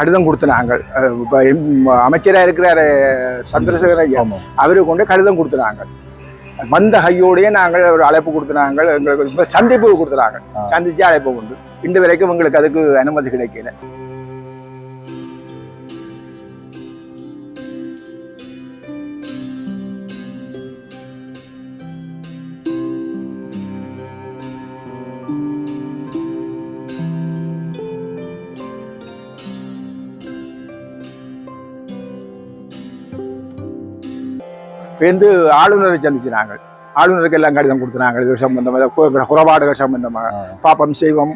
கடிதம் கொடுத்து நாங்கள் அஹ், இப்ப எம்- அமைச்சரா இருக்கிறாரு சந்திரசேகர் ஐயா அவருக்கு கொண்டு கடிதம் கொடுத்துனாங்க வந்த கையோடயே நாங்கள் ஒரு அழைப்பு கொடுத்துனாங்க எங்களுக்கு சந்திப்பு கொடுத்துறாங்க. சந்திச்சு அழைப்பு கொண்டு இன்று வரைக்கும் எங்களுக்கு அதுக்கு அனுமதி கிடைக்கல. வந்து ஆளுநரை சந்திச்சு நாங்கள் ஆளுநருக்கு எல்லாம் கடிதம் கொடுத்துனாங்க. இது சம்பந்தமாக குறைபாடுகள் சம்பந்தமாக. பாப்பம் செய்வோம்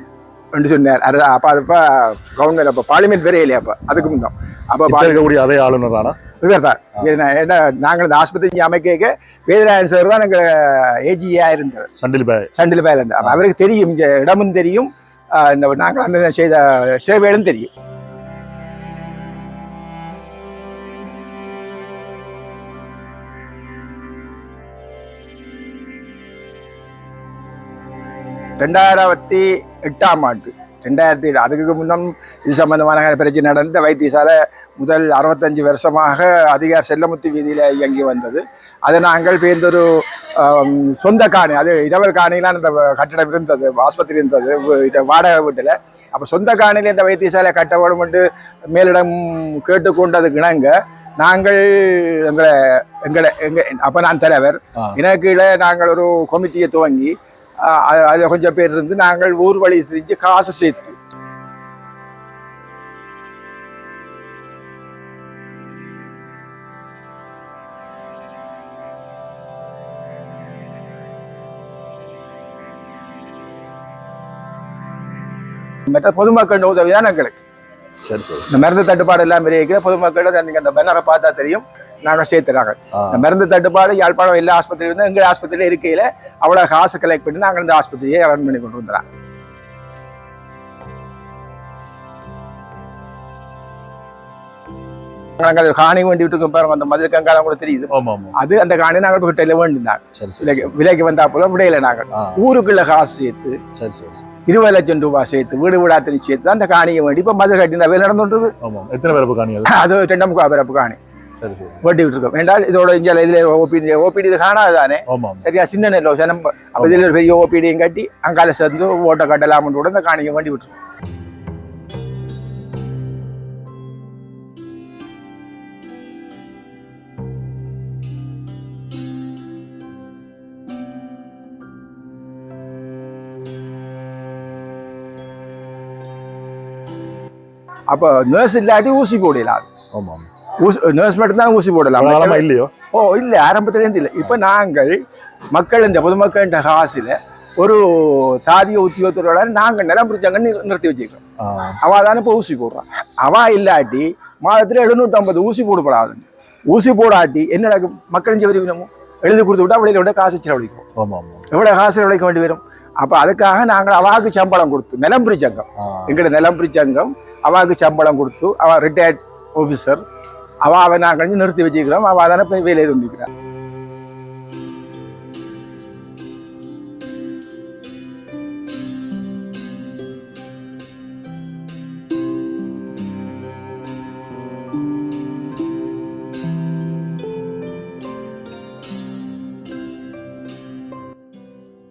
என்று சொன்னார். அது அப்போ அதுப்போ கவர்மெண்ட் அப்போ பார்லிமெண்ட் வேற இல்லையா அப்போ? அதுக்கு முன்னம் அப்போ இப்ப இருக்கக்கூடிய அதே ஆளுநர் தானா இவர் தான் ஏன்னா நாங்கள் இந்த ஆஸ்பத்திரி இங்கே அமைக்க வேதராயன் சார் தான் எங்கள் ஏஜியா இருந்தவர் சண்டில் பாய். சண்டில் பேர் இருந்தார். அவருக்கு தெரியும் இந்த இடமும் தெரியும். இந்த நாங்கள் அந்த செய்த சேவைகளும் தெரியும். ரெண்டாயிரத்தி எட்டாம் ஆண்டு. ரெண்டாயிரத்தி எட்டு அதுக்கு முன்னம் இது சம்பந்தமான பிரச்சனை நடந்த வைத்தியசாலை முதல் அறுபத்தஞ்சு வருஷமாக அதிகார் செல்லமுத்து வீதியில் இயங்கி வந்தது. அதை நாங்கள் பேர்ந்தொரு சொந்த காணி அது இரவர் காணிலாம் அந்த கட்டடம் இருந்தது ஆஸ்பத்திரி இருந்தது வாடகை வீட்டில். அப்போ சொந்த காணியில் இந்த வைத்தியசாலை கட்ட என்று மேலிடம் கேட்டுக்கொண்டதுக்கு இணங்க நாங்கள் எங்களை எங்களை எங்க அப்போ நான் தலைவர். எனக்கு நாங்கள் ஒரு கமிட்டியை துவங்கி அதில் கொஞ்சம் பேர் இருந்து நாங்கள் ஊர் வழி செஞ்சு காசு சேர்த்து. மற்ற பொதுமக்கள் உதவி தான் எங்களுக்கு. சரி சரி. இந்த மருந்து தட்டுப்பாடு எல்லாம் இருக்கிற பொதுமக்கள் நீங்க அந்த பேனரை பார்த்தா தெரியும். நாங்கள் சேர்த்துறாங்க மருந்து தட்டுப்பாடு யாழ்ப்பாணம் எல்லா ஆஸ்பத்திரி இருந்து எங்க ஆஸ்பத்திரியில இருக்கையில அவ்வளவு காசு கலெக்ட் பண்ணி நாங்கள் இந்த ஆஸ்பத்திரியை ரன் பண்ணி கொண்டு வந்துடுறோம் நாங்கள் காணி வேண்டி விட்டு பாருங்க. அந்த மதுரை கங்காலம் கூட தெரியுது. அது அந்த காணி நாங்கள் கிட்ட வேண்டினாங்க. விலைக்கு வந்தா போல விடையில நாங்கள் ஊருக்குள்ள காசு சேர்த்து சரி சரி. இருபது லட்சம் ரூபாய் சேர்த்து வீடு வீடாத்திரி சேர்த்து அந்த காணியை வேண்டி இப்ப மதுரை கட்டின வேலை நடந்துட்டு அது அது ரெண்டாம் முக்கா பிறப்பு காணி. வெட்டி விட்டுருக்கோம் வேண்டால் இதோட இங்கே இதுல ஓபிடி ஓபிடி இது காணாது தானே சரியா? சின்ன நெல்லோ சனம் அப்போ இதில் ஒரு பெரிய ஓபிடியும் கட்டி அங்கால சேர்ந்து ஓட்டை கட்டலாம்னு கூட இந்த காணியை வேண்டி விட்டுருக்கோம் அப்போ நர்ஸ் இல்லாட்டி ஊசி போடலாம் ஆமா ஆமா. ஊசி நர்ஸ் மட்டும் தான் ஊசி போடலாம். காலமா இல்லையோ? ஓ இல்லை ஆரம்பத்துலேருந்து இல்லை. இப்போ நாங்கள் மக்கள் இந்த பொதுமக்கள் காசில் ஒரு தாதிய உத்தியோகத்தோட நாங்கள் நிலம் பிடிச்சாங்கன்னு நிறுத்தி வச்சிருக்கோம். ஆ, அவ தானே இப்போ ஊசி போடுறான் அவ இல்லாட்டி மாதத்துல எழுநூற்றம்பது ஊசி போடப்படாது. ஊசி போடாட்டி என்ன நடக்கும்? மக்கள் செவரிக்கணும் எழுதி கொடுத்து விட்டா வெளியில விட காசு செலவழிக்கும். எவ்வளவு காசு செலவழிக்க வேண்டி வரும்? அப்போ அதுக்காக நாங்கள் அவாக்கு சம்பளம் கொடுத்து நிலம் பிரிச்சங்கம். ஆ, எங்களோட நிலம் பிரிச்சங்கம் அவாக்கு சம்பளம் கொடுத்து அவ ரிட்டையர்ட் ஆஃபீஸர் அவ அவ நாங்கள் நிறுத்தி வச்சுக்கிறோம். அவ தானே போய் வேலையை துண்டிக்கிறான்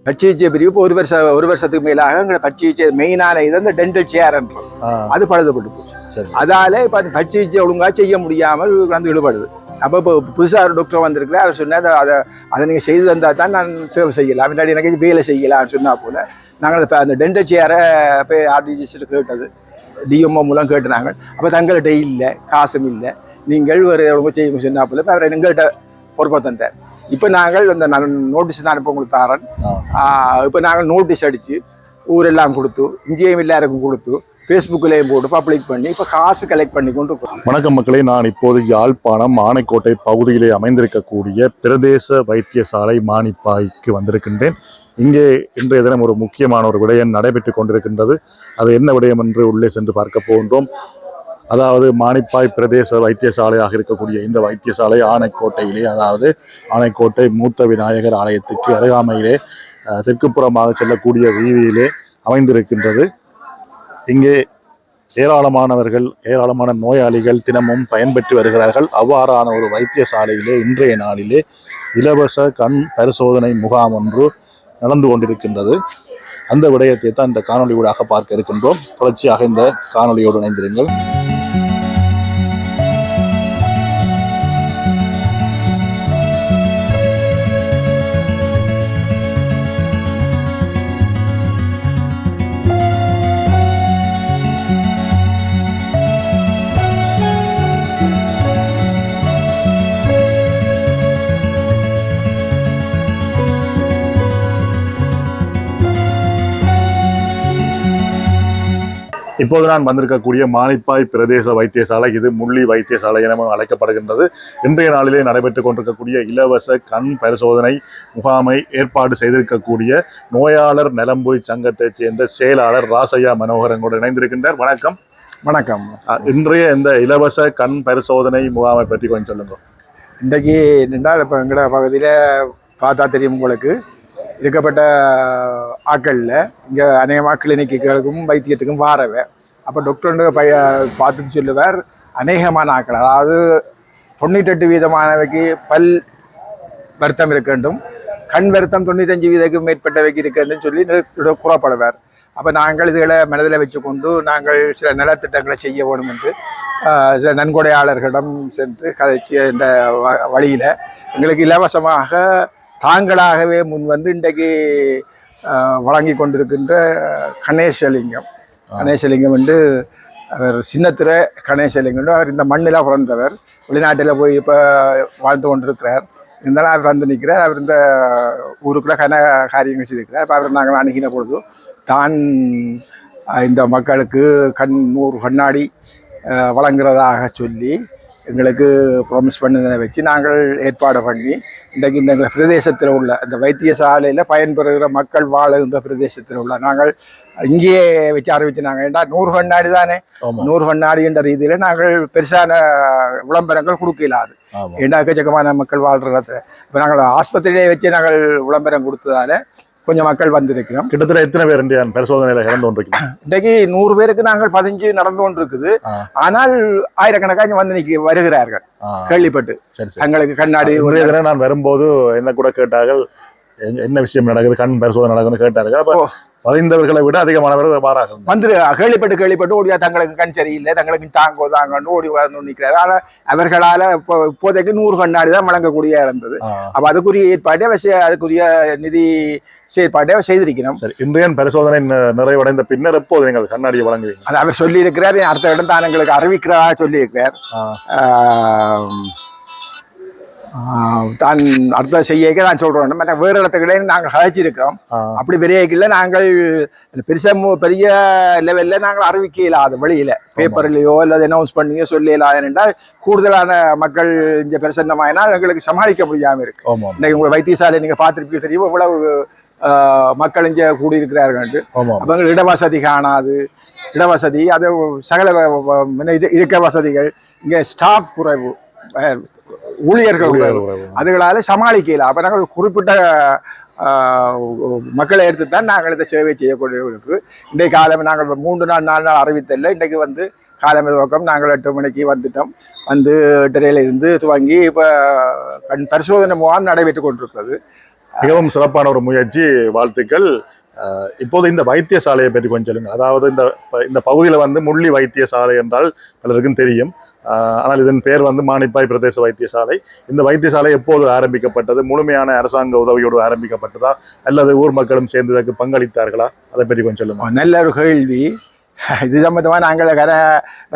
பச்சை பிரிவு ஒரு வருஷம் ஒரு வருஷத்துக்கு மேலாக எங்களை பச்சை மெயினான இது அந்த டென்டல் ஆ, அது பழுதுபட்டு போச்சு. சரி சரி. அதால இப்போ அந்த பச்சை சிகிச்சை ஒழுங்கா செய்ய முடியாமல் வந்து ஈடுபடுது அப்போ இப்போ புதுசாக ஒரு டாக்டர் வந்திருக்குல்ல அவர் சொன்னார் அதை அதை நீங்கள் செய்து தந்தால் தான் நான் சேவை செய்யலாம். முன்னாடி எனக்கு வேலை செய்யலாம்னு சொன்னா போல நாங்கள் இப்போ அந்த டென்டல் சேரை போய் ஆர்டிஜிஸ்ட்டு கேட்டது. டிஎம்ஓ மூலம் கேட்டுனாங்க. அப்போ தங்கள்கிட்ட இல்லை காசும் இல்லை. நீங்கள் ஒரு செய்ய சொன்னா போல இப்போ அவர் எங்கள்கிட்ட பொறுப்பை தந்தார். இப்போ நாங்கள் அந்த நோட்டீஸ் தான் இப்போ உங்களுக்கு தரேன். இப்போ நாங்கள் நோட்டீஸ் அடித்து ஊரெல்லாம் கொடுத்து இங்கேயும் எல்லாருக்கும் கொடுத்து ஃபேஸ்புக்கிலையும் போட்டு பப்ளிக் பண்ணி இப்போ காசு கலெக்ட் பண்ணி கொண்டு வணக்கம் மக்களே நான் இப்போது யாழ்ப்பாணம் ஆனைக்கோட்டை பகுதியிலே அமைந்திருக்கக்கூடிய பிரதேச வைத்தியசாலை மானிப்பாய்க்கு வந்திருக்கின்றேன். இங்கே இன்றைய தினம் ஒரு முக்கியமான ஒரு விடயம் நடைபெற்றுக் கொண்டிருக்கின்றது. அது என்ன விடயம் என்று உள்ளே சென்று பார்க்க போகின்றோம். அதாவது மானிப்பாய் பிரதேச வைத்தியசாலையாக இருக்கக்கூடிய இந்த வைத்தியசாலை ஆனைக்கோட்டையிலே அதாவது ஆனைக்கோட்டை மூத்த விநாயகர் ஆலயத்துக்கு அருகாமையிலே தெற்குப்புறமாக செல்லக்கூடிய வீதியிலே அமைந்திருக்கின்றது. இங்கே ஏராளமானவர்கள் ஏராளமான நோயாளிகள் தினமும் பயன்பெற்று வருகிறார்கள். அவ்வாறான ஒரு வைத்தியசாலையிலே இன்றைய நாளிலே இலவச கண் பரிசோதனை முகாம் ஒன்று நடந்து கொண்டிருக்கின்றது. அந்த விடயத்தை தான் இந்த காணொலி ஊடாக பார்க்க இருக்கின்றோம். தொடர்ச்சியாக இந்த காணொளியோடு இணைந்திருங்கள். இப்போது நான் வந்திருக்கக்கூடிய மானிப்பாய் பிரதேச வைத்தியசாலை இது முள்ளி வைத்தியசாலை என அழைக்கப்படுகின்றது. இன்றைய நாளிலே நடைபெற்றுக் கொண்டிருக்கக்கூடிய இலவச கண் பரிசோதனை முகாமை ஏற்பாடு செய்திருக்கக்கூடிய நோயாளர் நலம்புரி சங்கத்தைச் சேர்ந்த செயலாளர் ராசையா மனோகரன் கூட இணைந்திருக்கின்றார். வணக்கம். வணக்கம். இன்றைய இந்த இலவச கண் பரிசோதனை முகாமை பற்றி கொஞ்சம் சொல்லுங்க. இன்றைக்கு நின்றால் இப்போ எங்களோட பகுதியில் பார்த்தா தெரியும் உங்களுக்கு. இருக்கப்பட்ட ஆட்களில் இங்கே அநேகமாக கிளினிக்குகளுக்கும் வைத்தியத்துக்கும் வாரவை. அப்போ டாக்டர் பைய பார்த்துட்டு சொல்லுவார் அநேகமான ஆக்கள் அதாவது தொண்ணூற்றெட்டு வீதமானவைக்கு பல் வருத்தம் இருக்கட்டும் கண் வருத்தம் தொண்ணூத்தஞ்சு வீதக்கும் மேற்பட்டவைக்கு இருக்குன்னு சொல்லி கூறப்படுவார். அப்போ நாங்கள் இதுகளை மனதில் வச்சுக்கொண்டு நாங்கள் சில நலத்திட்டங்களை செய்ய வேணும் என்று சில நன்கொடையாளர்களிடம் சென்று கதைச்சு இந்த வ- எங்களுக்கு இலவசமாக தாங்களாகவே முன் வந்து இன்றைக்கு வழங்கி கொண்டிருக்கின்ற கணேசலிங்கம். கணேசலிங்கம் வந்து அவர் சின்னத்துறை கணேசலிங்கம் அவர் இந்த மண்ணில் பிறந்தவர். வெளிநாட்டில் போய் இப்போ வாழ்ந்து கொண்டிருக்கிறார். இருந்தாலும் அவர் வந்து நிற்கிறார் அவர் இந்த ஊருக்குள்ள கன காரியங்கள் செய்திருக்கிறார். இப்போ அவர் நாங்கள் அணுகின பொழுது தான் இந்த மக்களுக்கு கண் நூறு கண்ணாடி வழங்குறதாக சொல்லி எங்களுக்கு ப்ராமிஸ் பண்ணதை வச்சு நாங்கள் ஏற்பாடு பண்ணி இன்றைக்கு இந்த எங்கள் பிரதேசத்தில் உள்ள இந்த வைத்தியசாலையில் பயன்பெறுகிற மக்கள் வாழுகின்ற பிரதேசத்தில் உள்ள நாங்கள் இங்கேயே வச்சு ஆரம்பிச்சு நாங்கள் ஏண்டா நூறு கண்ணாடி தானே? நூறு கண்ணாடி என்ற ரீதியில் நாங்கள் பெருசான விளம்பரங்கள் கொடுக்க இயலாது ஆமா. ஏன்னா எக்கச்சக்கமான மக்கள் வாழ்ற இடத்துல. இப்போ நாங்கள் ஆஸ்பத்திரியிலே வச்சு நாங்கள் விளம்பரம் கொடுத்ததால கொஞ்சம் மக்கள் வந்திருக்கிறோம். கிட்டத்தட்ட எத்தனை பேர் இந்தியா பரிசோதனையில இறந்து கொண்டிருக்கீங்க? இன்றைக்கு நூறு பேருக்கு நாங்கள் பதிஞ்சு நடந்து கொண்டிருக்குது. ஆனால் ஆயிரக்கணக்காக வந்து இன்னைக்கு வருகிறார்கள். கேள்விப்பட்டு. தங்களுக்கு கண்ணாடி ஒரு தினம் நான் வரும்போது என்ன கூட கேட்டார்கள் என்ன விஷயம் நடக்குது கண் பரிசோதனை நடக்குதுன்னு கேட்டார்கள். அப்ப. பதிந்தவர்களை விட அதிகமானவர்கள் மாறார்கள் வந்து கேள்விப்பட்டு கேள்விப்பட்டு ஓடியா தங்களுக்கு கண் சரியில்லை தங்களுக்கு தாங்கோ தாங்கன்னு ஓடி வந்து நிற்கிறார். ஆனால் அவர்களால் இப்போ இப்போதைக்கு நூறு கண்ணாடி தான் வழங்கக்கூடிய இருந்தது. அப்போ அதுக்குரிய ஏற்பாட்டை அவ செய்- அதுக்குரிய நிதி செயற்பாட்டை செய்திருக்கிறோம் சரி இன்றைய பரிசோதனை நிறைவடைந்த பின்னர் எப்போது நீங்கள் கண்ணாடியை வழங்குவீங்க? அது அவர் சொல்லியிருக்கிறார் அடுத்த இடம் தான் எங்களுக்கு சொல்லியிருக்கிறார். தான் அடுத்த செய்யக்க நான் சொல்றோம். மற்ற வேறு இடத்துக்கிட்டே நாங்கள் கழிச்சிருக்கிறோம் ஆ, அப்படி பெரிய நாங்கள் பெருசா பெரிய லெவல்ல நாங்கள் அறிவிக்க இல்லாத வெளியில பேப்பர்லயோ அல்லது அனௌன்ஸ் பண்ணியோ சொல்ல இல்லாத என்றால் கூடுதலான மக்கள் இங்க பிரசன்னமாயினால் எங்களுக்கு சமாளிக்க முடியாம இருக்கு. இன்னைக்கு உங்க வைத்தியசாலை நீங்க பார்த்திருப்பீங்க தெரியும்? இவ்வளவு மக்கள் இங்க கூடியிருக்கிறார்கள் எங்களுக்கு இடவசதி காணாது. இடவசதி அது சகல இருக்க வசதிகள் இங்கே ஸ்டாஃப் குறைவு ஊழியர்கள் குறைவு. அதுகளால சமாளிக்கல அப்போ நாங்கள் குறிப்பிட்ட மக்களை எடுத்து தான் நாங்கள் இந்த சேவை செய்யக்கூடியவர்களுக்கு. இன்றைக்கு காலம் நாங்கள் மூன்று நாள் நாலு நாள் அறிவித்தல இன்றைக்கு வந்து காலமை துவக்கம். நாங்கள் எட்டு மணிக்கு வந்துட்டோம். வந்து எட்டரையில இருந்து துவங்கி இப்போ கண் பரிசோதனை முகாம் நடைபெற்று கொண்டிருக்கிறது. மிகவும் சிறப்பான ஒரு முயற்சி வாழ்த்துக்கள். இப்போது இந்த வைத்தியசாலையை பற்றி கொஞ்சம் சொல்லுங்க அதாவது இந்த இந்த பகுதியில் வந்து முள்ளி வைத்தியசாலை என்றால் பலருக்கும் தெரியும். ஆனால் இதன் பேர் வந்து மானிப்பாய் பிரதேச வைத்தியசாலை. இந்த வைத்தியசாலை எப்போது ஆரம்பிக்கப்பட்டது? முழுமையான அரசாங்க உதவியோடு ஆரம்பிக்கப்பட்டதா? அல்லது ஊர் மக்களும் சேர்ந்து இதற்கு பங்களித்தார்களா? அதை பற்றி கொஞ்சம் சொல்லுங்க நல்ல ஒரு கேள்வி. இது சம்பந்தமாக நாங்கள் கர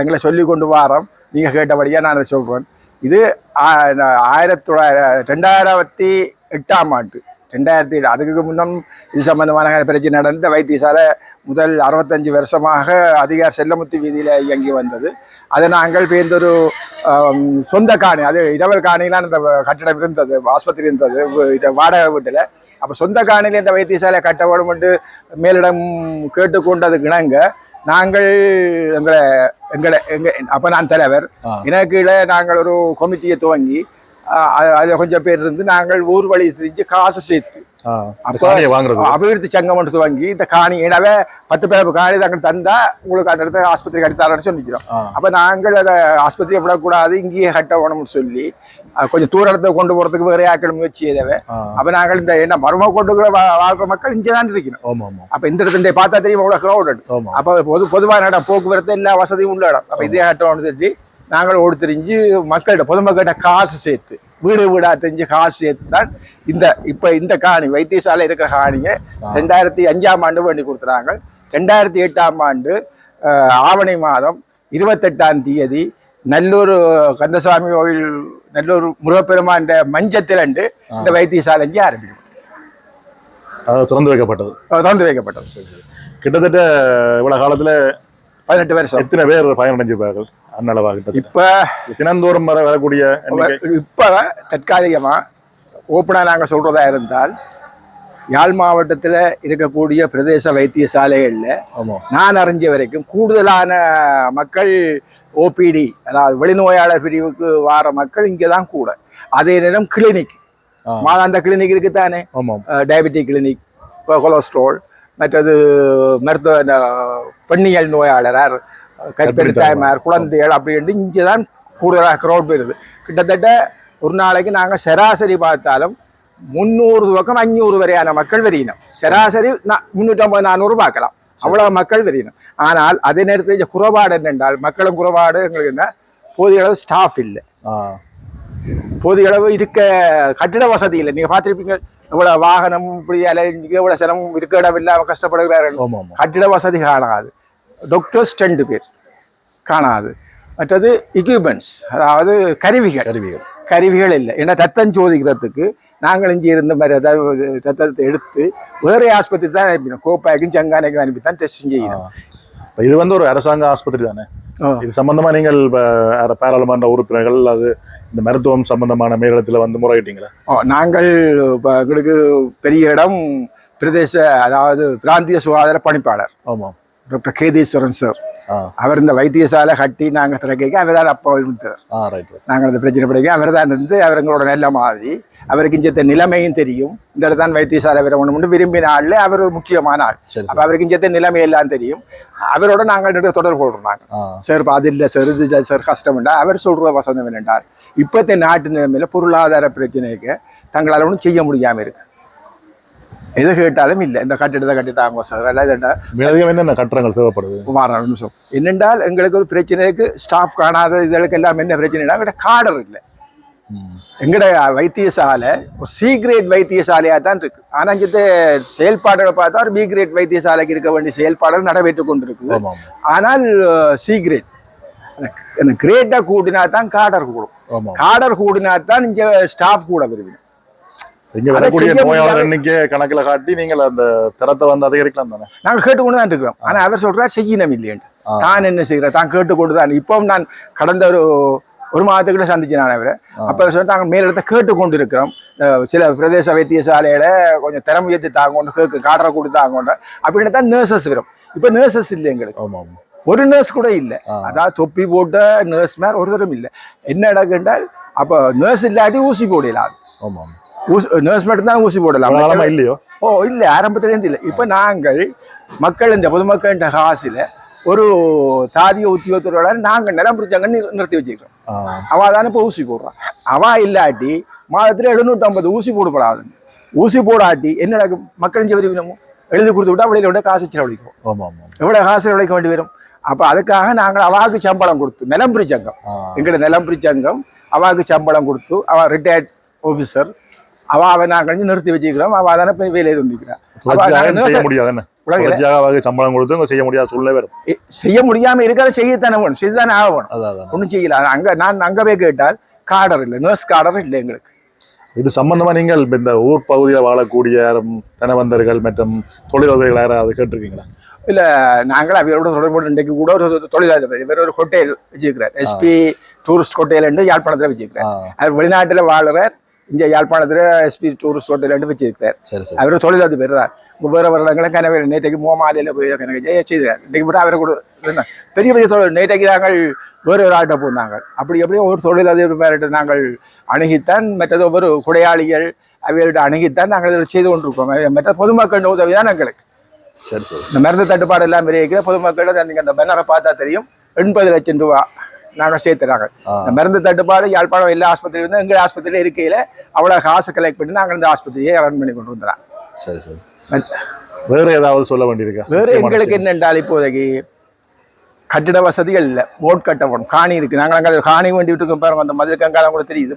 எங்களை சொல்லி கொண்டு வாரோம். நீங்கள் கேட்டபடியாக நான் சொல்கிறேன் இது ஆ- ஆயிரத்தி தொள்ளாயிரம் ரெண்டாயிரத்தி எட்டாம் ஆண்டு. ரெண்டாயிரத்தி எட்டு அதுக்கு முன்னம் இது சம்பந்தமான பிரச்சனை நடந்த வைத்தியசாலை முதல் அறுபத்தஞ்சு வருஷமாக அதிகார் செல்லமுத்து வீதியில் இயங்கி வந்தது. அதை நாங்கள் பேர்ந்தொரு சொந்த காணி அது இடவல் காணிலாம் அந்த கட்டிடம் இருந்தது ஆஸ்பத்திரி இருந்தது இதை இது வாடகை வீட்டில். அப்போ சொந்த காணியில் இந்த வைத்தியசாலை கட்ட வேண்டும் என்று மேலிடம் கேட்டுக்கொண்டது இணங்க நாங்கள் எங்களை எங்களை எங்க அப்போ நான் தலைவர். எனக்கு நாங்கள் ஒரு கமிட்டியை துவங்கி அதில் கொஞ்சம் பேர் இருந்து நாங்கள் ஊர் வழி செஞ்சு காசு சேர்த்து அபிவிருத்தி சங்கம் ஒன்று துவங்கி இந்த காணி எனவே பத்து பேர் காணி தாங்கள் தந்தா உங்களுக்கு அந்த இடத்துல ஆஸ்பத்திரி கட்டித்தாரன்னு சொல்லிக்கிறோம். அப்ப நாங்கள் அதை ஆஸ்பத்திரி விடக்கூடாது இங்கேயே கட்ட வேணும்னு சொல்லி கொஞ்சம் தூரத்தை கொண்டு போறதுக்கு வேற ஆக்கள் முயற்சி செய்தவை. அப்ப நாங்கள் இந்த என்ன மர்ம கொண்டு வாழ்ற மக்கள் இங்கே தான் ஆமா அப்ப இந்த இடத்துல பார்த்தா தெரியும் crowded. ஆமா அப்ப பொது பொதுவான இடம் போக்குவரத்து எல்லா வசதியும் உள்ள இடம். அப்ப இதே கட்டணும்னு சொல்லி நாங்கள் ஓடி தெரிஞ்சு மக்கள்கிட்ட பொதுமக்கள்கிட்ட காசு சேர்த்து வீடு வீடா தெரிஞ்சு காசு சேர்த்து தான் இந்த இப்ப இந்த காணி வைத்தியசாலை இருக்கிற காணியை. ரெண்டாயிரத்தி அஞ்சாம் ஆண்டு வேண்டி கொடுத்துறாங்க. ரெண்டாயிரத்தி எட்டாம் ஆண்டு ஆவணி மாதம் இருபத்தெட்டாம் தேதி நல்லூர் கந்தசுவாமி கோயில் நல்லூர் முருகப்பெருமான் மஞ்சத்திரண்டு இந்த வைத்தியசாலை இங்கே ஆரம்பிக்கும் திறந்து வைக்கப்பட்டது. திறந்து வைக்கப்பட்டது. கிட்டத்தட்ட இவ்வளவு காலத்துல பதினெட்டு வருஷம் எத்தனை பேர் பயனடைஞ்சிருப்பார்கள்? கிட்டத்தட்ட இப்ப தினந்தோறும் வர வரக்கூடிய இப்ப தற்காலிகமா ஓப்பனா நாங்க சொல்றதா இருந்தால் யாழ் மாவட்டத்துல இருக்கக்கூடிய பிரதேச வைத்தியசாலைகள்ல நான் அறிஞ்ச வரைக்கும் கூடுதலான மக்கள் ஓபிடி அதாவது வெளிநோயாளர் பிரிவுக்கு வார மக்கள் இங்கே தான் கூட. அதே நேரம் கிளினிக். மாதாந்த கிளினிக் இருக்குதானே? டயபெட்டிக் கிளினிக் கொலஸ்ட்ரால் மற்றது மருத்துவ இந்த பெண்ணியல் நோயாளர் கர்ப்பிணி தாய்மார் குழந்தைகள் அப்படின்ட்டு இங்கே தான் கூடுதலாக க்ரௌட் வருது கிட்டத்தட்ட ஒரு நாளைக்கு நாங்கள் சராசரி பார்த்தாலும் முந்நூறு பக்கம் அஞ்சூறு வரையான மக்கள் வரையினோம் சராசரி முந்நூற்றம்பது நானூறு பார்க்கலாம். அவ்வளவு மக்கள் வரையினோம் ஆனால் அதே நேரத்தில் குறைபாடு என்னென்றால் மக்களும் குறைபாடு எங்களுக்கு என்ன? போதிய அளவு ஸ்டாஃப் இல்லை. போதிய அளவு இருக்க கட்டிட வசதி இல்லை. நீங்க பார்த்திருப்பீங்க இவ்வளவு வாகனம் இப்படி அலைஞ்சு இவ்வளவு சிரமம் இருக்க இடம் இல்லாம கஷ்டப்படுகிறார்கள் கட்டிட வசதி காணாது. டாக்டர்ஸ் ரெண்டு பேர் காணாது. மற்றது எக்யூப்மெண்ட்ஸ் அதாவது கருவிகள். கருவிகள். கருவிகள் இல்லை. ஏன்னா ரத்தம் சோதிக்கிறதுக்கு நாங்கள் இங்கே இருந்த மாதிரி ரத்தத்தை எடுத்து வேற ஆஸ்பத்திரி தான் அனுப்பினோம். கோப்பாய்க்கும் சங்கானைக்கும் அனுப்பி தான் டெஸ்டிங் செய்யணும் இது வந்து ஒரு அரசாங்க ஆஸ்பத்திரி தானே. இது சம்பந்தமா நீங்கள் பாராளுமன்ற உறுப்பினர்கள் அது இந்த மருத்துவம் சம்பந்தமான மேலிடத்துல வந்து முறையிட்டீங்களா? நாங்கள் எங்களுக்கு பெரிய இடம் பிரதேச அதாவது பிராந்திய சுகாதார பணிப்பாளர். ஆமா. Doctor Ketheeswaran sir. அவர் இந்த வைத்தியசாலை கட்டி நாங்கள் திறக்க அவர் தான் அப்போ இருந்தார் நாங்கள் இந்த பிரச்சனை படிக்க அவர் தான் இருந்து அவர் எங்களோட நல்ல மாதிரி. அவருக்கு இஞ்சத்த நிலைமையும் தெரியும். இந்த இடத்துல தான் வைத்தியசாலை வரணும்னு விரும்பின ஆள்ல அவர் ஒரு முக்கியமான ஆள். அப்போ அவருக்கு இஞ்சத்த நிலைமை எல்லாம் தெரியும். அவரோட நாங்கள் தொடர்பு கொள்றோம் நாங்கள் சார் அது இல்லை சார் இது இல்லை சார் கஷ்டம் இல்லை. அவர் சொல்ற வசந்தம் என்னென்றால் இப்பத்த நாட்டு நிலைமையில பொருளாதார பிரச்சனைக்கு தங்களால் ஒன்றும் செய்ய முடியாம இருக்கு. எது கேட்டாலும் இல்லை. இந்த கட்டிடத்தை கட்டி தாங்க சார் மேலதிகம் என்னென்ன கட்டணங்கள் தேவைப்படுது? மாற நிமிஷம். என்னென்றால் எங்களுக்கு ஒரு பிரச்சனைக்கு ஸ்டாஃப் காணாத இதற்கு எல்லாம் என்ன பிரச்சனைனா எங்கள்கிட்ட காடர் இல்லை. எங்கட வைத்தியசாலை ஒரு சி கிரேட் வைத்தியசாலையாக தான் இருக்கு. ஆனா இங்கே செயல்பாடுகளை பார்த்தா ஒரு பி கிரேட் வைத்தியசாலைக்கு இருக்க வேண்டிய செயல்பாடுகள் நடைபெற்று கொண்டு இருக்குது ஆமா ஆமா. ஆனால் சி கிரேட் அந்த கிரேட்டை கூட்டினா தான் காடர் கூடும். காடர் கூடினா தான் இங்க ஸ்டாஃப் கூட விரும்பிடும் இங்க அதை வரக்கூடிய நோயாளர் எண்ணிக்கை கணக்குல காட்டி நீங்கள் அந்த தரத்தை வந்து அதிகரிக்கலாம் தானே? நாங்க கேட்டுக்கொண்டு தான் இருக்கிறோம். ஆனா அவர் சொல்றார் செய்யணும் இல்லையன்ட்டு. தான் என்ன செய்கிறேன் தான் கேட்டுக்கொண்டு தான் இப்பவும் நான் கடந்த ஒரு ஒரு மாதத்துக்கிட்ட சந்திச்சேன் நான் அவரை. அப்ப அவர் சொல்லிட்டு நாங்கள் மேலிடத்தை கேட்டுக்கொண்டு இருக்கிறோம் அஹ் சில பிரதேச வைத்தியசாலையில கொஞ்சம் திறமை ஏற்றி தாங்கொண்டு கேட்கு காட்டுற கூடி தாங்கொண்டு அப்படின்னு தான் நர்சஸ் வரும் இப்ப நர்சஸ் இல்லை எங்களுக்கு. ஒரு நர்ஸ் கூட இல்லை. அதாவது தொப்பி போட்ட நர்ஸ் மாதிரி ஒருத்தரும் இல்லை. என்ன இடக்குன்றால் அப்போ நர்ஸ் இல்லாட்டி ஊசி போடலாம் ஊசி நர்ஸ் மட்டும்தான் ஊசி போடலாம். இல்லையோ? ஓ இல்லை ஆரம்பத்துலேருந்து இல்லை. இப்போ நாங்கள் மக்கள் இந்த பொதுமக்கள் காசுல ஒரு தாதிய உத்தியோகத்தோட நாங்கள் நிலம் பிடிச்சாங்க நிறுத்தி வச்சுக்கிறோம். ஆ, அவ தானே இப்போ ஊசி போடுறான் அவ இல்லாட்டி மாதத்துல எழுநூற்றம்பது ஊசி போடப்படாது ஊசி போடாட்டி என்ன நடக்கும் மக்கள் செவரிவினமோ எழுதி கொடுத்து விட்டா வெளியில விட காசு செலவழிக்கும் ஆமா ஆமா எவ்வளோ காசு செலவழிக்க வேண்டி வரும்? அப்போ அதுக்காக நாங்கள் அவாவுக்கு சம்பளம் கொடுத்து நிலம் பிரிச்சங்கம் ஆ, எங்களோட நிலம் பிரிச்சங்கம் அவாவுக்கு சம்பளம் கொடுத்து அவ ரிட்டையர்ட் ஆஃபீஸர் அவ அவ நாங்கள் நிறுத்தி வச்சுக்கிறோம். அவ தானே போய் வேலையை துண்டிக்கிறேன் அவருக்கு சம்பளம் கொடுத்து செய்ய முடியாத எ- செய்ய முடியாம இருக்கிறத செய்யத்தானே வேணும். செய்துதானே ஆக வேணும் அதான் அதான். ஒன்றும் செய்யல. அங்க நான் அங்க போய் கேட்டால் காடர் இல்லை நர்ஸ் காடர் இல்லை எங்களுக்கு. இது சம்பந்தமா நீங்கள் இந்த ஊர் பகுதியில் வாழக்கூடிய தனவந்தர்கள் மற்றும் தொழிலாளர்கள் யாராவது கேட்டிருக்கீங்களா? இல்ல நாங்கள் அவரோட தொடர்பு இன்றைக்கு கூட ஒரு தொழிலாளர் இவர் ஒரு ஹோட்டல் வச்சிருக்கிறார். எஸ்பி டூரிஸ்ட் ஹோட்டல் என்று யாழ்ப்பாணத்துல வச்சிருக்கிறார். அவர் வெளிநாட்டுல வாழுறார். இங்க யாழ்ப்பாணத்துல எஸ்பி டூரிஸ்ட் ஹோட்டல் சரி சரி. அவர் தொழிலாளர் பேர் தான் வேறு வருடங்களும் கனவு நேற்றைக்கு மூமாலையில் போய் கணக்கு செய்தார். இன்றைக்கு மட்டும் அவரை கூட பெரிய பெரிய தொழில். நேற்றைக்கு நாங்கள் வேறு ஒரு ஆட்டை போனாங்க அப்படி அப்படியே ஒரு தொழிலாளர் பேரிட்டு நாங்கள் அணுகித்தான் மற்றது ஒவ்வொரு குடையாளிகள் அவையோட அணுகித்தான் நாங்கள் இதில் செய்து கொண்டிருக்கோம். மற்ற பொதுமக்கள் உதவி தான் எங்களுக்கு. சரி சரி. இந்த மருந்து தட்டுப்பாடு எல்லாம் இருக்கிற பொதுமக்கள் நீங்கள் அந்த பேனரை பார்த்தா தெரியும். எண்பது லட்சம் ரூபா. நாங்கள் சேர்த்துறாங்க. மருந்து தட்டுப்பாடு யாழ்ப்பாணம் எல்லா ஆஸ்பத்திரியிலும் இருந்து எங்கள் ஆஸ்பத்திரியில் இருக்கையில் அவ்வளோ காசு கலெக்ட் பண்ணி நாங்கள் இந்த ஆஸ்பத்திரியை ரன் பண்ணி கொண்டு வந்துடுறோம் சரி சரி. வேற ஏதாவது சொல்ல வேண்டியிருக்கா? வேறு எங்களுக்கு. என்னென்றால் இப்போதைக்கு கட்டிட வசதிகள் இல்லை. போட் கட்டணும் காணி இருக்கு. நாங்கள் அங்கே காணி வேண்டிட்டு இருக்கோம் பாருங்க. அந்த மதுரை கங்காலம் கூட தெரியுது.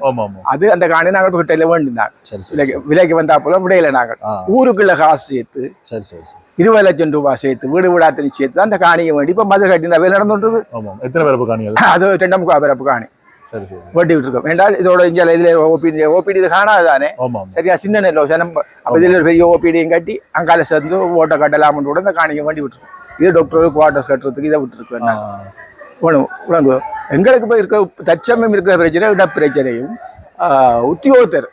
அது அந்த காணி நாங்கள் கிட்டையில வேண்டினாங்க. விலைக்கு விலைக்கு வந்தா போல விடையில நாங்கள் ஊருக்குள்ள காசு சேர்த்து சரி சரி சரி. இருபது லட்சம் ரூபாய் சேர்த்து வீடு வீடாத்திரி சேர்த்து அந்த காணியை வேண்டி இப்போ மதுரை கட்டின வேலை நடந்துட்டு எத்தனை பேர் காணி அது ரெண்டாம் பிறப்பு காணி. வேண்டி விட்டுருக்கோம் வேண்டால் இதோட இங்கே இதுல ஓபிடி ஓபிடி இது ஆமா ஆமா சரியா? சின்ன நெல்லோ சனம் அப்போ இதில் பெரிய ஓபிடியும் கட்டி அங்கால சேர்ந்து ஓட்டை கட்டலாம்னு கூட இந்த காணியை வேண்டி விட்டுருக்கோம். இது டாக்டர் குவார்டர்ஸ் கட்டுறதுக்கு இதை விட்டுருக்கோம். விளங்கு எங்களுக்கு இப்போ இருக்க தற்சமயம் இருக்கிற பிரச்சனை இட பிரச்சனையும் உத்தியோகத்தர்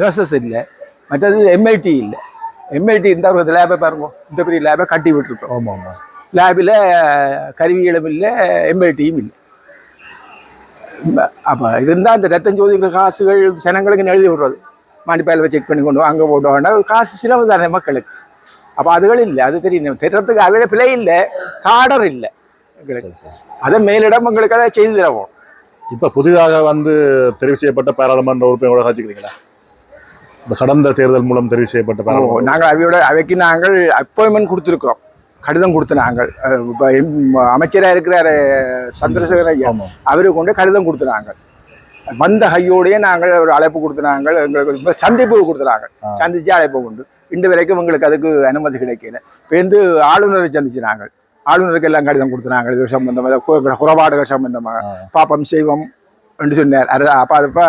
நர்சஸ் இல்லை. மற்றது எம்எல்டி இல்லை. எம்எல்டி இருந்தால் ஒரு லேபை பாருங்க. இந்த பெரிய லேபை கட்டி விட்டுருக்கோம். ஆமா ஆமா லேபில் கருவிகளும் இல்லை எம்எல்டியும் இல்லை. அப்போ இருந்தால் அந்த ரத்தம் ஜோதிக்கிற காசுகள் ஜனங்களுக்கு எழுதி விடுறது. மாண்டிப்பாயில் செக் பண்ணி கொண்டு அங்கே போட்டு வேண்டாம் காசு சிலவு தானே மக்களுக்கு. அப்போ அதுகள் இல்லை அது தெரியும். திட்டத்துக்கு அவையில பிழை இல்லை காடர் இல்லை. அதை மேலிடம் உங்களுக்கு அதை செய்து தருவோம். இப்ப புதிதாக வந்து தெரிவு செய்யப்பட்ட பாராளுமன்ற உறுப்பினரோட காட்சிக்கிறீங்களா இந்த கடந்த தேர்தல் மூலம் தெரிவு செய்யப்பட்ட நாங்கள் அவையோட அவைக்கு நாங்கள் அப்பாயின்மெண்ட் கொடுத்துருக்குறோம். கடிதம் கொடுத்து நாங்கள். அமைச்சராக இருக்கிறார் சந்திரசேகர் ஐயா. அவருக்கு கொண்டு கடிதம் கொடுத்துனாங்க வந்த கையோடயே நாங்கள் ஒரு அழைப்பு கொடுத்துனாங்க எங்களுக்கு சந்திப்பு கொடுத்துனாங்க. சந்திச்சு அழைப்பு கொண்டு இன்று வரைக்கும் எங்களுக்கு அதுக்கு அனுமதி கிடைக்கல. இப்போ வந்து ஆளுநரை சந்திச்சினாங்க ஆளுநருக்கு எல்லாம் கடிதம் கொடுத்துனாங்க இது சம்பந்தமாக குறைபாடுகள் சம்பந்தமாக. பாப்பம் செய்வோம் என்று சொன்னார். அது அப்போ அது இப்போ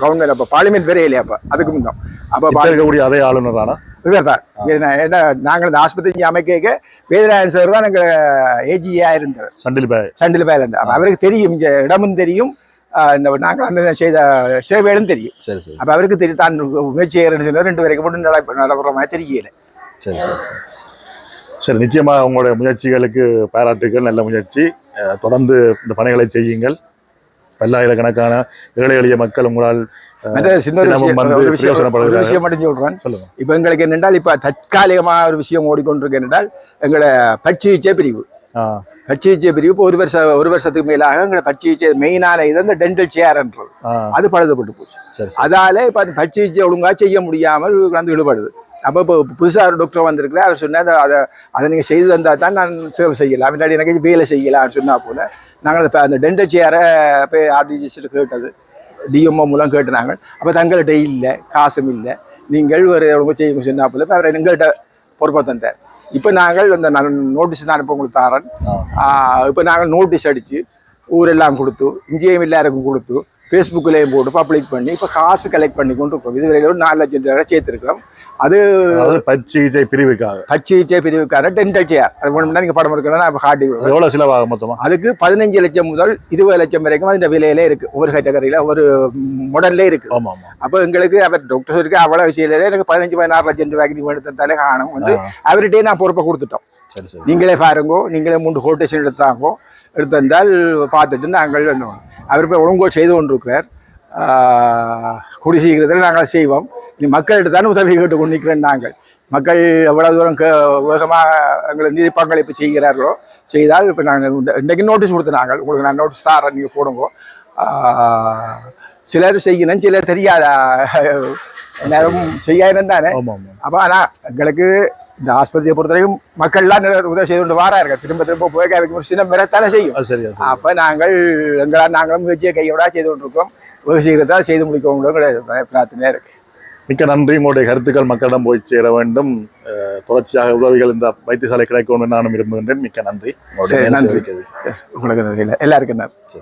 கவர்மெண்ட் அப்போ பார்லிமெண்ட் வேற இல்லையா அப்போ? அதுக்கு முன்னம். அப்போ இருக்கக்கூடிய அதே ஆளுநரானா? இவர் தான் என்ன நாங்கள் இந்த ஆஸ்பத்திரி அமைக்க வேதராயன் சார் தான் எங்கள் ஏஜியா இருந்தவர் சண்டில் பாய். சண்டில் பேர் இருந்தார். அவருக்கு தெரியும் இந்த இடமும் தெரியும். நாங்கள் அந்த செய்த சேவைகளும் தெரியும். சரி சரி. அப்போ அவருக்கு தெரியும் தான் முயற்சி செய்கிறேன்னு ரெண்டு வரைக்கும் மட்டும் நட நடக்கிற மாதிரி தெரியல. சரி சரி சரி. சரி நிச்சயமா உங்களுடைய முயற்சிகளுக்கு பாராட்டுகள் நல்ல முயற்சி. தொடர்ந்து இந்த பணிகளை செய்யுங்கள். பல்லாயிரக்கணக்கான ஏழை எளிய மக்கள் உங்களால் சின்ன ஒரு விஷயம் ஒரு விஷயம் மட்டும் சொல்றேன். இப்போ எங்களுக்கு என்னென்றால் இப்போ தற்காலிகமாக ஒரு விஷயம் ஓடிக்கொண்டிருக்கு என்னென்றால் எங்களோட பட்சிகிச்சை பிரிவு. ஆ. பட்சிகிச்சை பிரிவு இப்போ ஒரு வருஷம் ஒரு வருஷத்துக்கு மேலாக எங்களோட பட்சிகிச்சை மெயினான இது அந்த டென்டல் சேர்ன்றது அது பழுதுபட்டு போச்சு. அதால இப்போ அது பட்சிகிச்சை ஒழுங்காக செய்ய முடியாமல் வந்து ஈடுபடுது அப்போ இப்போ புதுசாக ஒரு டாக்டர் வந்திருக்குல்ல அவர் சொன்னார் அதை- அதை நீங்கள் செய்து தந்தால் தான் நான் சேவை செய்யலாம். முன்னாடி எனக்கு வேலை செய்யலாம்னு சொன்னா போல நாங்கள் அந்த டென்டல் சேரை போய் ஆர்டிஜிஸ்ட்டு கேட்டது. டிஎம்ஓ மூலம் கேட்டுனாங்க. அப்போ தங்கள்கிட்ட இல்லை காசும் இல்லை. நீங்கள் ஒரு ஒழுங்கு செய்ய சொன்னா போல இப்போ அவர் எங்கள்கிட்ட பொறுப்பை தந்தார். இப்போ நாங்கள் அந்த நோட்டீஸ் தான் இப்போ உங்களுக்கு தாரேன். இப்போ நாங்கள் நோட்டீஸ் அடித்து ஊரெல்லாம் கொடுத்து இங்கேயும் எல்லாருக்கும் கொடுத்து ஃபேஸ்புக்லேயும் போட்டு பப்ளிக் பண்ணி இப்போ காசு கலெக்ட் பண்ணி கொண்டு இருக்கோம் இதுவரையில ஒரு நாலு லட்சம் ரூபாய் சேர்த்துருக்கோம் அது பச்சிகிச்சை பிரிவுக்காக. பச்சை பிரிவுக்கார டென்டல் சேர் அது வேணும்னா நீங்கள் படம் எடுக்கணும் நான் இப்போ காட்டி எவ்வளவு செலவாகும் மொத்தமா? அதுக்கு பதினஞ்சு லட்சம் முதல் இருபது லட்சம் வரைக்கும் அந்த விலையில இருக்கு. ஒவ்வொரு கேட்டகரியில் ஒரு மாடல்லே இருக்கு. ஆமா ஆமா அப்போ எங்களுக்கு அவர் டாக்டர் இருக்கு அவ்வளோ விஷயம் எனக்கு பதினஞ்சு பதினாறு லட்சம் ரூபாய்க்கு நீ எடுத்தாலே காணும். வந்து அவர்கிட்டயே நான் பொறுப்பை கொடுத்துட்டோம். சரி சரி. நீங்களே பாருங்கோ நீங்களே மூன்று கோட்டேஷன் எடுத்தாங்கோ எடுத்திருந்தால் பார்த்துட்டு நாங்கள் பண்ணுவோம் அவர் இப்போ ஒழுங்கோ செய்து கொண்டிருக்கிறார். கூடி சீக்கிரத்தில் நாங்கள் செய்வோம். நீ மக்கள்கிட்ட தானே உதவி கேட்டு கொண்டு நிற்கிறேன் நாங்கள். மக்கள் எவ்வளவு தூரம் க வேகமாக எங்களை நிதி பங்களிப்பு செய்கிறார்களோ செய்தால் இப்போ நாங்கள் இன்றைக்கு நோட்டீஸ் கொடுத்து நாங்கள் உங்களுக்கு நான் நோட்டீஸ் தரேன் நீங்கள் போடுங்க. சிலர் செய்யணும் சிலர் தெரியாதா? எல்லாரும் செய்யாயிரம் தானே? அப்போ ஆனால் எங்களுக்கு இந்த ஆஸ்பத்திரியை பொறுத்தவரைக்கும் மக்கள்லாம் உதவி செய்து கொண்டு வாராங்க திரும்ப திரும்ப போய் அவைக்கு ஒரு சின்ன மிரத்தானே செய்யும். அப்போ நாங்கள் எங்களால் நாங்களும் முயற்சியை கையோட செய்து கொண்டிருக்கோம் வெகு சீக்கிரத்தில் செய்து முடிக்கவும் பிரார்த்தனையாக இருக்கு. மிக்க நன்றி. உங்களுடைய கருத்துக்கள் மக்களிடம் போய் சேர வேண்டும். தொடர்ச்சியாக உதவிகள் இந்த வைத்தியசாலை கிடைக்கும் என்று நானும் விரும்புகின்றேன். மிக்க நன்றி. நன்றி. உங்களுக்கு நன்றி எல்லாருக்கும் நன்றி.